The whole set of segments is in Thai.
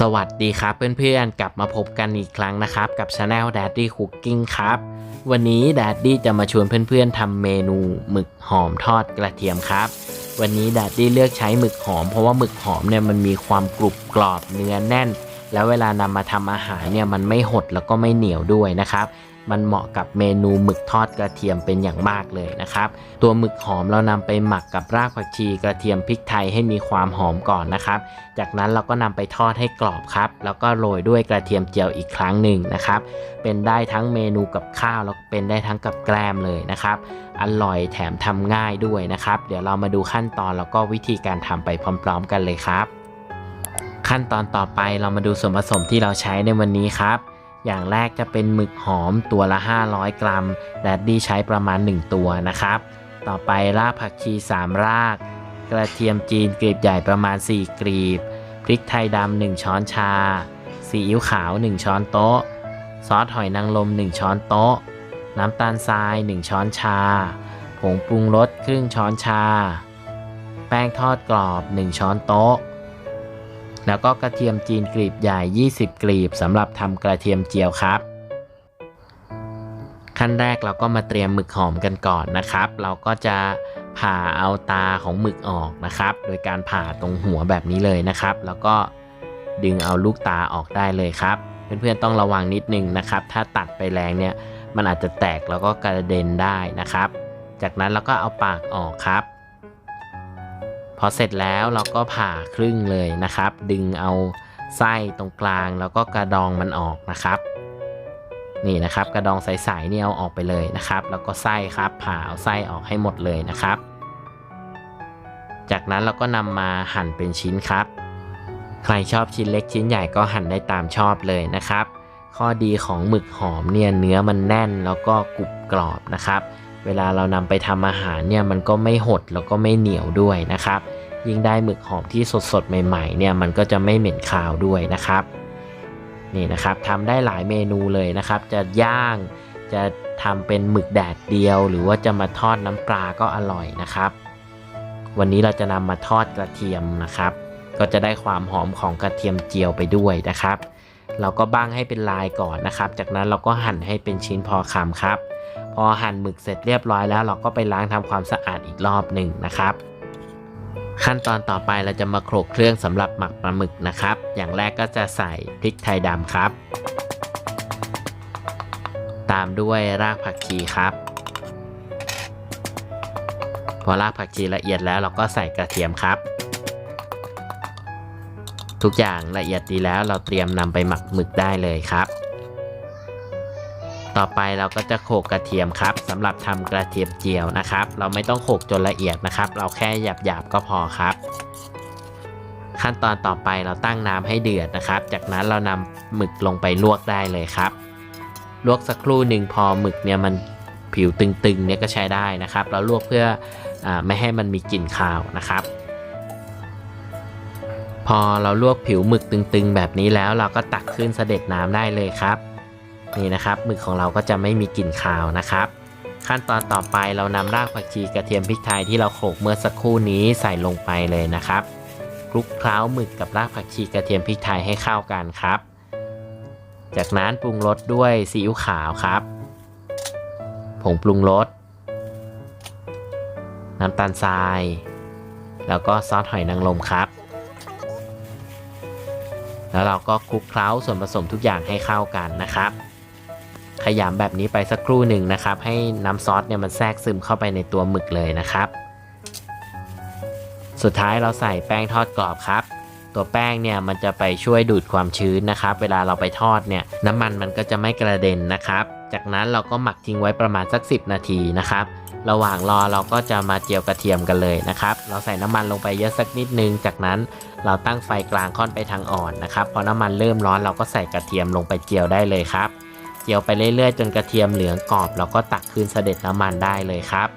สวัสดีครับเพื่อนๆ กลับมาพบกันอีกครั้งนะครับ กับ Channel Daddy Cooking ครับ วันนี้ Daddy จะมาชวนเพื่อนๆทำเมนูหมึกหอมทอดกระเทียมครับ วันนี้ Daddy เลือกใช้หมึกหอม เพราะว่าหมึกหอมเนี่ยมันมีความกรุบกรอบเนื้อแน่น แล้วเวลานำมาทำอาหารเนี่ยมันไม่หดแล้วก็ไม่เหนียวด้วยนะครับ มันเหมาะกับเมนูหมึกทอดกระเทียมเป็นอย่างมากเลยนะครับ ตัวหมึกหอมเรานำไปหมักกับรากผักชีกระเทียมพริกไทยให้มีความหอมก่อนนะครับ จากนั้นเราก็นำไปทอดให้กรอบครับ แล้วก็โรยด้วยกระเทียมเจียวอีกครั้งหนึ่งนะครับ เป็นได้ทั้งเมนูกับข้าวแล้วเป็นได้ทั้งกับแกล้มเลยนะครับ อร่อยแถมทำง่ายด้วยนะครับ เดี๋ยวเรามาดูขั้นตอนแล้วก็วิธีการทำไปพร้อม ๆ กันเลยครับ ขั้นตอนต่อไปเรามาดูส่วนผสมที่เราใช้ในวันนี้ครับ อย่างแรกจะเป็นหมึกหอมตัวละ 500 กรัม แดดดี้ใช้ประมาณ 1 ตัวนะครับ ต่อไปรากผักชี 3 ราก กระเทียมจีนกลีบใหญ่ประมาณ 4 กลีบ พริกไทยดำ1ช้อนชา ซีอิ๊วขาว 1 ช้อนโต๊ะ ซอสหอยนางรม1 ช้อนโต๊ะ น้ำตาลทราย 1 ช้อนชา ผงปรุงรสครึ่งช้อนชา แป้งทอดกรอบ 1 ช้อนโต๊ะ แล้วก็กระเทียมจีนกลีบใหญ่ 20 กลีบสำหรับทำกระเทียมเจียวครับ ขั้นแรกเราก็มาเตรียมหมึกหอมกันก่อนนะครับ เราก็จะผ่าเอาตาของหมึกออกนะครับ โดยการผ่าตรงหัวแบบนี้เลยนะครับ แล้วก็ดึงเอาลูกตาออกได้เลยครับ เพื่อนๆต้องระวังนิดนึงนะครับ ถ้าตัดไปแรงเนี่ยมันอาจจะแตกแล้วก็กระเด็นได้นะครับ จากนั้นเราก็เอาปากออกครับ พอเสร็จแล้วเราก็ผ่าครึ่งเลยนะครับ ดึงเอาไส้ตรงกลางแล้วก็กระดองมันออกนะครับ นี่นะครับกระดองใสๆนี่เอาออกไปเลยนะครับ แล้วก็ไส้ครับผ่าเอาไส้ออกให้หมดเลยนะครับ จากนั้นเราก็นำมาหั่นเป็นชิ้นครับ ใครชอบชิ้นเล็กชิ้นใหญ่ก็หั่นได้ตามชอบเลยนะครับ ข้อดีของหมึกหอมเนี่ยเนื้อมันแน่นแล้วก็กรุบกรอบนะครับ เวลาเรานำไปทำอาหารเนี่ยมันก็ไม่หดแล้วก็ไม่เหนียวด้วยนะครับ ยิ่งได้หมึกหอมที่สดๆใหม่ๆเนี่ยมันก็จะไม่เหม็นคาวด้วยนะครับนี่นะครับทำได้หลายเมนูเลยนะครับ จะย่างจะทำเป็นหมึกแดดเดียว หรือว่าจะมาทอดน้ำปลาก็อร่อยนะครับ วันนี้เราจะนำมาทอดกระเทียมนะครับ ก็จะได้ความหอมของกระเทียมเจียวไปด้วยนะครับ เราก็บ้างให้เป็นลายก่อนนะครับ จากนั้นเราก็หั่นให้เป็นชิ้นพอคำครับ อหั่นหมึกเสร็จเรียบร้อยแล้วเราก็ไปล้างทำความสะอาดอีกรอบหนึ่งนะครับ ขั้นตอนต่อไปเราจะมาโขลกเครื่องสำหรับหมักปลาหมึกนะครับ อย่างแรกก็จะใส่พริกไทยดำครับ ตามด้วยรากผักชีครับ พอรากผักชีละเอียดแล้วเราก็ใส่กระเทียมครับ ทุกอย่างละเอียดดีแล้วเราเตรียมนำไปหมักหมึกได้เลยครับ ต่อไปเราก็จะโขลกกระเทียมครับสำหรับทำกระเทียมเจียวนะครับ เราไม่ต้องโขลกจนละเอียดนะครับ เราแค่หยาบๆก็พอครับ ขั้นตอนต่อไปเราตั้งน้ำให้เดือดนะครับ จากนั้นเรานำหมึกลงไปลวกได้เลยครับ ลวกสักครู่หนึ่งพอหมึกเนี่ยมันผิวตึงๆเนี่ยก็ใช้ได้นะครับ เราลวกเพื่ออไม่ให้มันมีกลิ่นคาวนะครับ พอเราลวกผิวหมึกตึงๆ แบบนี้แล้วเราก็ตักขึ้นเสด็จน้ำได้เลยครับ นี่นะครับหมึกของเราก็จะไม่มีกลิ่นคาวนะครับ ขั้นตอนต่อไปเรานำรากผักชีกระเทียมพริกไทยที่เราโขลกเมื่อสักครู่นี้ใส่ลงไปเลยนะครับคลุกเคล้าหมึกกับรากผักชีกระเทียมพริกไทยให้เข้ากันครับ จากนั้นปรุงรสด้วยซีอิ๊วขาวครับผงปรุงรสน้ำตาลทราย แล้วก็ซอสหอยนางรมครับ แล้วเราก็คลุกเคล้าส่วนผสมทุกอย่างให้เข้ากันนะครับ ขยำแบบนี้ไปสักครู่หนึ่งนะครับ ให้น้ำซอสเนี่ยมันแทรกซึมเข้าไปในตัวหมึกเลยนะครับ สุดท้ายเราใส่แป้งทอดกรอบครับ ตัวแป้งเนี่ยมันจะไปช่วยดูดความชื้นนะครับ เวลาเราไปทอดเนี่ยน้ำมันมันก็จะไม่กระเด็นนะครับ จากนั้นเราก็หมักทิ้งไว้ประมาณสัก 10 นาทีนะครับ ระหว่างรอเราก็จะมาเจียวกระเทียมกันเลยนะครับ เราใส่น้ำมันลงไปเยอะสักนิดนึง จากนั้นเราตั้งไฟกลางค่อนไปทางอ่อนนะครับ พอน้ำมันเริ่มร้อนเราก็ใส่กระเทียมลงไปเจียวได้เลยครับ เจียวไปเรื่อยๆ จนกระเทียมเหลืองกรอบเราก็ตักคืนเสด็จน้ำมันได้เลยครับ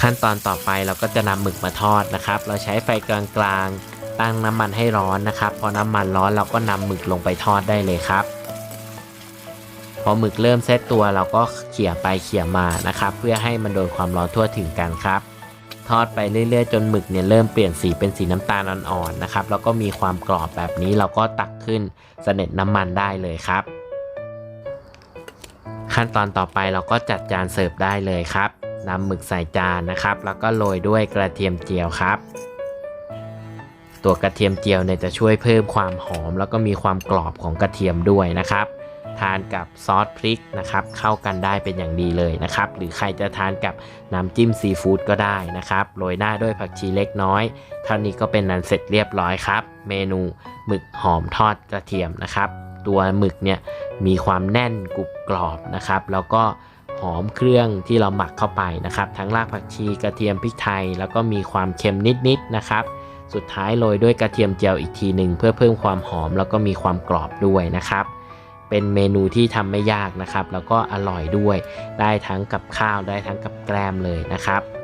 ขั้นตอนต่อไปเราก็จะนำหมึกมาทอดนะครับ เราใช้ไฟกลางๆ ตั้งน้ำมันให้ร้อนนะครับ พอน้ำมันร้อนเราก็นำหมึกลงไปทอดได้เลยครับ พอหมึกเริ่มเซตตัวเราก็เขี่ยไปเขี่ยมานะครับ เพื่อให้มันโดนความร้อนทั่วถึงกันครับทอดไปเรื่อยๆ จนหมึกเนี่ยเริ่มเปลี่ยนสีเป็นสีน้ำตาลอ่อนๆนะครับ แล้วก็มีความกรอบแบบนี้เราก็ตักขึ้นเสน็จน้ำมันได้เลยครับ ขั้นตอนต่อไปเราก็จัดจานเสิร์ฟได้เลยครับนำหมึกใส่จานนะครับ แล้วก็โรยด้วยกระเทียมเจียวครับ ตัวกระเทียมเจียวเนี่ยจะช่วยเพิ่มความหอม แล้วก็มีความกรอบของกระเทียมด้วยนะครับ ทานกับซอสพริกนะครับ เข้ากันได้เป็นอย่างดีเลยนะครับ หรือใครจะทานกับน้ำจิ้มซีฟู้ดก็ได้นะครับโรยหน้าด้วยผักชีเล็กน้อย เท่านี้ก็เป็นนันเสร็จเรียบร้อยครับ เมนูหมึกหอมทอดกระเทียมนะครับ ตัวหมึกเนี่ยมีความแน่นกรุบกรอบนะครับ แล้วก็หอมเครื่องที่เราหมักเข้าไปนะครับ ทั้งรากผักชีกระเทียมพริกไทย แล้วก็มีความเค็มนิดๆนะครับ สุดท้ายโรยด้วยกระเทียมเจียวอีกทีหนึ่งเพื่อเพิ่มความหอมแล้วก็มีความกรอบด้วยนะครับ เป็นเมนูที่ทำไม่ยากนะครับ แล้วก็อร่อยด้วย ได้ทั้งกับข้าวได้ทั้งกับแกล้มเลยนะครับ